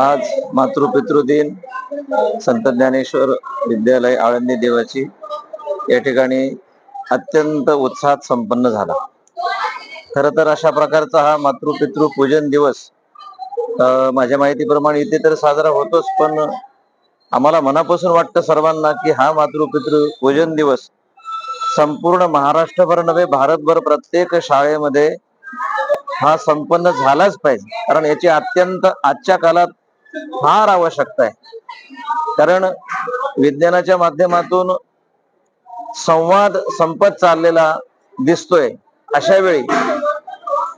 आज मातृपितृ दिन. संत ज्ञानेश्वर विद्यालय आळंदी देवाची. या ठिकाणी अत्यंत उत्साहात संपन्न झाला. खर तर अशा प्रकारचा हा मातृपितृ पूजन दिवस अं, माझ्या माहितीप्रमाणे इथे तर साजरा होतोच पण आम्हाला मनापासून वाटतं सर्वांना की हा मातृपितृ पूजन दिवस संपूर्ण महाराष्ट्रभर नव्हे भारतभर प्रत्येक शाळेमध्ये हा संपन्न झालाच पाहिजे. कारण याची अत्यंत आजच्या काळात फार आवश्यकता आहे. कारण विज्ञानाच्या माध्यमातून संवाद संपत चाललेला दिसतोय. अशा वेळी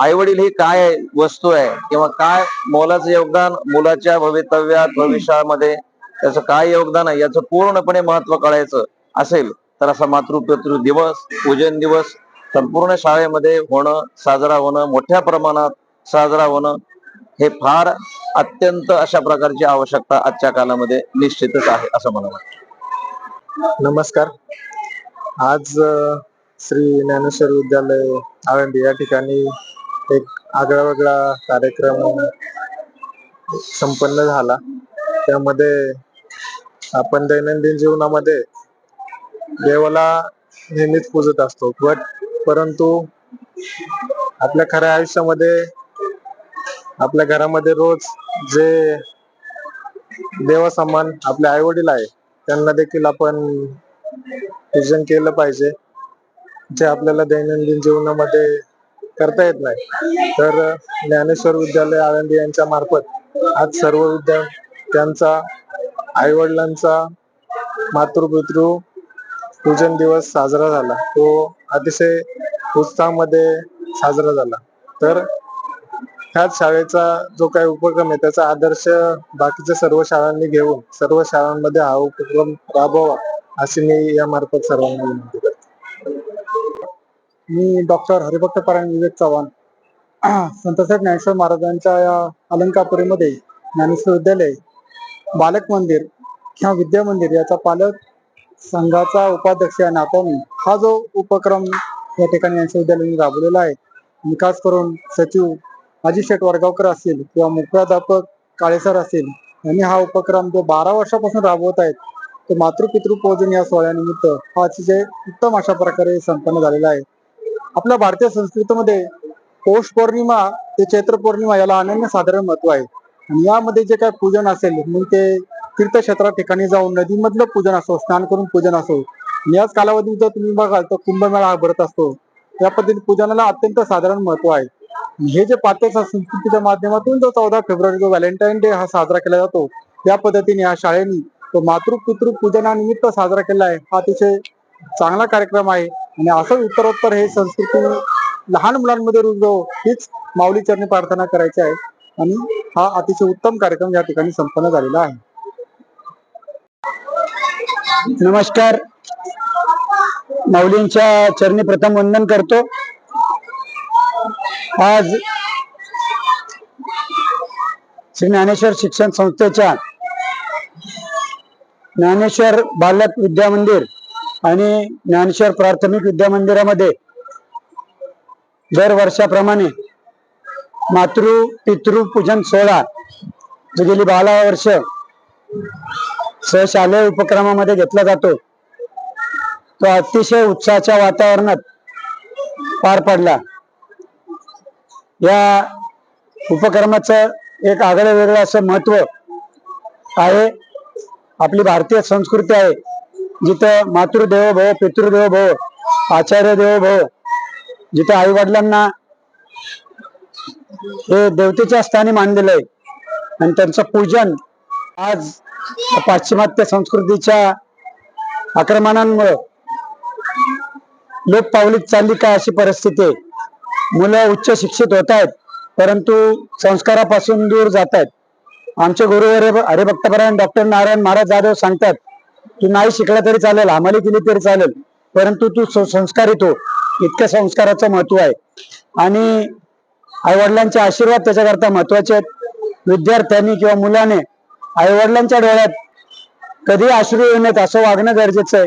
आई वडील ही काय वस्तू आहे किंवा काय मोलाचं योगदान मुलाच्या भवितव्यात भविष्यामध्ये त्याचं काय योगदान आहे याचं पूर्णपणे महत्त्व कळायचं असेल तर असा मातृपितृ दिवस पूजन दिवस संपूर्ण शाळेमध्ये होणं साजरा होणं मोठ्या प्रमाणात साजरा होणं हे फार अत्यंत अशा प्रकारची आवश्यकता आजच्या काळामध्ये निश्चितच आहे असं मला वाटतं. नमस्कार. आज श्री ज्ञानेश्वर विद्यालय आळंदी या ठिकाणी एक आगळा वेगळा कार्यक्रम संपन्न झाला. त्यामध्ये आपण दैनंदिन जीवनामध्ये देवाला नेहमीच पूजत असतो. बट परंतु आपल्या खऱ्या आयुष्यामध्ये आपल्या घरामध्ये रोज जे देवासमान आपले आई वडील आहे त्यांना देखील आपण पूजन केलं पाहिजे. जे आपल्याला दैनंदिन जीवनामध्ये करता येत नाही. तर ज्ञानेश्वर विद्यालय आळंदी यांच्या मार्फत आज सर्व विद्यार्थ्यांचा आई वडिलांचा मातृपितृ पूजन दिवस साजरा झाला. तो अतिशय उत्साहामध्ये साजरा झाला. तर ह्याच शाळेचा जो काही उपक्रम आहे त्याचा आदर्श बाकीच्या सर्व शाळांनी घेऊन सर्व शाळांमध्ये हा उपक्रम राबवा अशी मी या मार्फत सर्वांना विनंती करतो. मी डॉक्टर हरिभक्त पारायण विवेक चव्हाण संतसाहेब ज्ञानेश्वर महाराजांच्या या अलंकापुरीमध्ये ज्ञानेश्वर विद्यालय बालक मंदिर किंवा विद्या मंदिर याचा पालक संघाचा उपाध्यक्ष या नात्याने हा जो उपक्रम या ठिकाणी यांच्या विद्यालयाने राबवलेला आहे आणि खास करून सचिव अजित शेठ वडगावकर असतील किंवा मुख्याध्यापक काळेसर असतील यांनी हा उपक्रम जो बारा वर्षापासून राबवत आहेत तो मातृपितृ पूजन या सोहळ्यानिमित्त हा अतिशय उत्तम अशा प्रकारे संपन्न झालेला आहे. आपल्या भारतीय संस्कृतीमध्ये पौष पौर्णिमा ते चैत्र पौर्णिमा याला अनन्य साधारण महत्त्व आहे. आणि यामध्ये जे काय पूजन असेल मग ते तीर्थक्षेत्रा ठिकाणी जाऊन नदीमधलं पूजन असो स्नान करून पूजन असो. याच कालावधीत जर तुम्ही बघाल तर कुंभमेळा हा भरत असतो. या पद्धतीने पूजनाला अत्यंत साधारण महत्त्व आहे. हे जे पात्र संस्कृतीच्या माध्यमातून जो चौदा फेब्रुवारी जो व्हॅलेंटाईन डे हा साजरा केला जातो त्या पद्धतीने या शाळेने तो मातृ पितृ पूजनानिमित्त साजरा केला आहे. हा अतिशय चांगला कार्यक्रम आहे. आणि असं उत्तरोत्तर हे संस्कृती लहान मुलांमध्ये रुजव हीच माऊली चरणी प्रार्थना करायची आहे. आणि हा अतिशय उत्तम कार्यक्रम या ठिकाणी संपन्न झालेला आहे. नमस्कार. माऊलींच्या चरणी प्रथम वंदन करतो. आज श्री ज्ञानेश्वर शिक्षण संस्थेच्या ज्ञानेश्वर बालक विद्या मंदिर आणि ज्ञानेश्वर प्राथमिक विद्या मंदिरामध्ये दर वर्षाप्रमाणे मातृ पितृ पूजन सोहळा जो गेली बारा वर्ष सहशालेय उपक्रमामध्ये घेतला जातो. तो अतिशय उत्साहाच्या वातावरणात पार पडला. या उपक्रमाचं एक आगळं वेगळं असं महत्त्व आहे. आपली भारतीय संस्कृती आहे. जिथं मातृदेवो भव पितृदेव भव आचार्य देवो भव जिथं आई वडिलांना हे देवतेच्या स्थानी मानलेलं आहे. आणि त्यांचं पूजन आज पाश्चिमात्य संस्कृतीच्या आक्रमणांमुळे लोक पावलीत चालली का अशी परिस्थिती आहे? मुलं उच्च शिक्षित होत आहेत परंतु संस्कारापासून दूर जात आहेत. आमचे गुरु हरिभक्तपरायण डॉक्टर नारायण महाराज जाधव सांगतात तू नाही शिकला तरी चालेल हमाली केली तरी चालेल परंतु तू संस्कारित हो. इतक्या संस्काराचं महत्त्व आहे. आणि आईवडिलांचे आशीर्वाद त्याच्याकरता महत्त्वाचे आहेत. विद्यार्थ्यांनी किंवा मुलाने आई वडिलांच्या डोळ्यात कधी अश्रू येऊ नयेत असं वागणं गरजेचं आहे.